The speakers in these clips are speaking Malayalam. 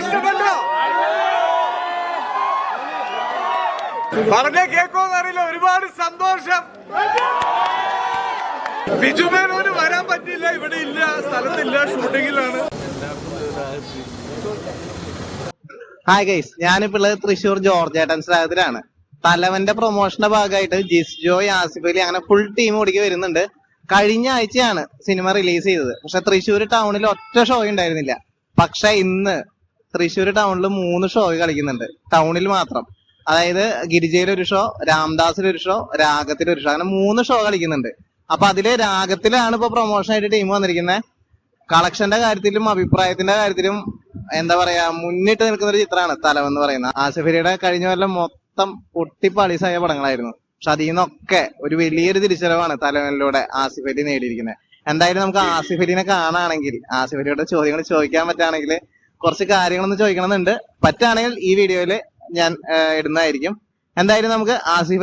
ഇഷ്ടപ്പെട്ടോ. പറഞ്ഞ കേക്കോന്ന് അറിയില്ല ഒരുപാട് സന്തോഷം. ബിജു മേനോന് വരാൻ പറ്റില്ല ഇവിടെ ഇല്ല സ്ഥലത്തില്ല ഷൂട്ടിങ്ങിലാണ്. ഹായ് ഗൈസ് ഞാനിപ്പോ ഉള്ളത് തൃശ്ശൂർ ജോർജ് ഏട്ടൻസ് രാജ്യത്തിലാണ് തലവന്റെ പ്രൊമോഷന്റെ ഭാഗമായിട്ട് ജിസ് ജോയ് ആസിഫ് അലി അങ്ങനെ ഫുൾ ടീം ഓടിക്ക് വരുന്നുണ്ട്. കഴിഞ്ഞ ആഴ്ചയാണ് സിനിമ റിലീസ് ചെയ്തത്. പക്ഷെ തൃശ്ശൂർ ടൗണിൽ ഒറ്റ ഷോ ഉണ്ടായിരുന്നില്ല. പക്ഷെ ഇന്ന് തൃശ്ശൂർ ടൗണിൽ മൂന്ന് ഷോ കളിക്കുന്നുണ്ട്. ടൗണിൽ മാത്രം. അതായത് ഗിരിജയിൽ ഒരു ഷോ രാംദാസിൽ ഒരു ഷോ രാഗത്തിലെ ഒരു ഷോ അങ്ങനെ മൂന്ന് ഷോ കളിക്കുന്നുണ്ട്. അപ്പൊ അതിൽ രാഗത്തിലാണ് ഇപ്പൊ പ്രൊമോഷൻ ആയിട്ട് ടീം വന്നിരിക്കുന്നത് കളക്ഷന്റെ കാര്യത്തിലും അഭിപ്രായത്തിന്റെ കാര്യത്തിലും എന്താ പറയാ മുന്നിട്ട് നിൽക്കുന്ന ഒരു ചിത്രമാണ് തലം എന്ന് പറയുന്നത്. ആസിഫലിയുടെ കഴിഞ്ഞ കൊല്ലം മൊത്തം പൊട്ടിപ്പളിസായ പടങ്ങളായിരുന്നു. പക്ഷെ അതിൽ നിന്നൊക്കെ ഒരു വലിയൊരു തിരിച്ചറിവാണ് തലവനിലൂടെ ആസിഫ് അലി നേടിയിരിക്കുന്നത് എന്തായാലും നമുക്ക് ആസിഫ് അലിനെ കാണാണെങ്കിൽ ആസിഫ് അലിയുടെ ചോദ്യങ്ങൾ ചോദിക്കാൻ പറ്റുകയാണെങ്കിൽ കുറച്ച് കാര്യങ്ങളൊന്ന് ചോദിക്കണമെന്നുണ്ട്. പറ്റുകയാണെങ്കിൽ ഈ വീഡിയോയിൽ ഞാൻ ഇടുന്നതായിരിക്കും. എന്തായാലും നമുക്ക് ആസിഫ്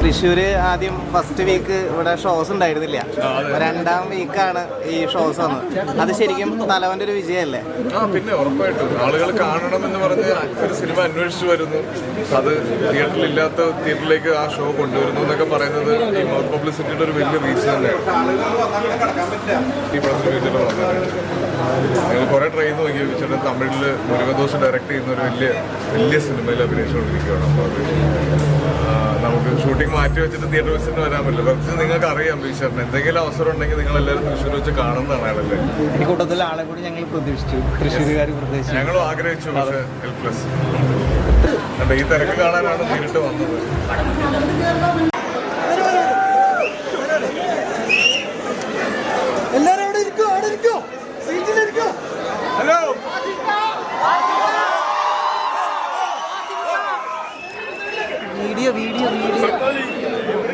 തൃശ്ശൂര് ആദ്യം ഫസ്റ്റ് വീക്ക് ഇവിടെ ഷോസ് ഉണ്ടായിരുന്നില്ല. രണ്ടാം വീക്കാണ് ഈ ഷോസ് വന്നത്. അത് ശരിക്കും തലവന്റെ ഒരു വിജയമല്ലേ? പിന്നെ ഉറപ്പായിട്ടും. ആളുകൾ കാണണം എന്ന് പറഞ്ഞ് ഒരു സിനിമ അന്വേഷിച്ചു വരുന്നു. അത് തിയേറ്ററിൽ ഇല്ലാത്ത തിയേറ്ററിലേക്ക് ആ ഷോ കൊണ്ടുവരുന്നു എന്നൊക്കെ പറയുന്നത് ഈ മൗത്ത് പബ്ലിസിറ്റിയുടെ ഒരു വലിയ റീസൺ തന്നെയാണ്. ഞങ്ങൾ കുറെ ട്രൈ നോക്കി. വെച്ചിട്ട് തമിഴിൽ മുരുകദോസ് ഡയറക്റ്റ് ചെയ്യുന്ന ഒരു വലിയ വലിയ സിനിമയിൽ അഭിനയിച്ചുകൊണ്ടിരിക്കുകയാണ്. അപ്പോൾ അത് നമുക്ക് ഷൂട്ടിംഗ് മാറ്റി വെച്ചിട്ട് തിയേറ്റർ വിസിറ്റ് വരാൻ പറ്റില്ല. കുറച്ച് നിങ്ങൾക്ക് അറിയാം ബീച്ചറിന് എന്തെങ്കിലും അവസരം ഉണ്ടെങ്കിൽ നിങ്ങൾ എല്ലാവരും തൃശ്ശൂർ വെച്ച് കാണുന്നതാണ് ആളല്ലേ ഈ കൂട്ടത്തിൽ ആളെ കൂടി ഞങ്ങൾ പ്രതീക്ഷിച്ചു. തൃശ്ശൂരുകാർ പ്രതീക്ഷിച്ചു. ഞങ്ങളും ആഗ്രഹിച്ചു പക്ഷേ ഈ തിരക്ക് കാണാനാണ് നേരിട്ട് വന്നത്. എല്ലാരും അവിടെ ഇരിക്കോ അവിടെ ഇരിക്കോ. സീറ്റിലിരിക്കോ. Hello video video video.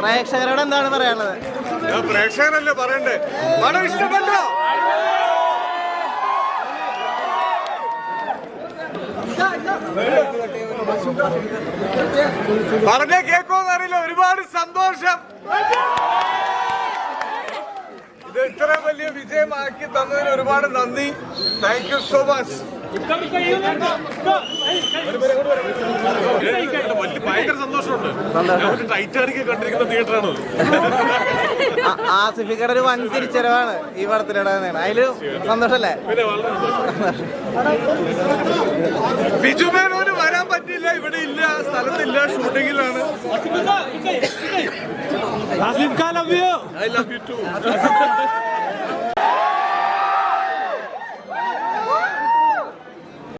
പ്രേക്ഷകരോട് എന്താണ് പറയാനുള്ളത്? പ്രേക്ഷകരല്ലേ പറയണ്ടേ? പടം ഇഷ്ടപ്പെട്ടോ? പറഞ്ഞ കേക്കോന്നറിയില്ല ഒരുപാട് സന്തോഷം. ഇത് ഇത്ര വലിയ വിജയമാക്കി തന്നതിന് ഒരുപാട് നന്ദി. താങ്ക് യു സോ മച്ച് ഭയങ്കര സന്തോഷമുണ്ട് ടൈറ്റാനിക്ക് കണ്ടിരിക്കുന്ന തിയേറ്ററാണ് ആ- ആസിഫിക്കയുടെ ഒരു വൻ തിരിച്ചറിവാണ് ഈ പടത്തിലൂടെ അതിൽ സന്തോഷല്ലേ? ബിജു മേനോന് പറ്റില്ല ഇവിടെ ഇല്ല സ്ഥലത്തില്ല ഷൂട്ടിങ്ങിലാണ്. I love you too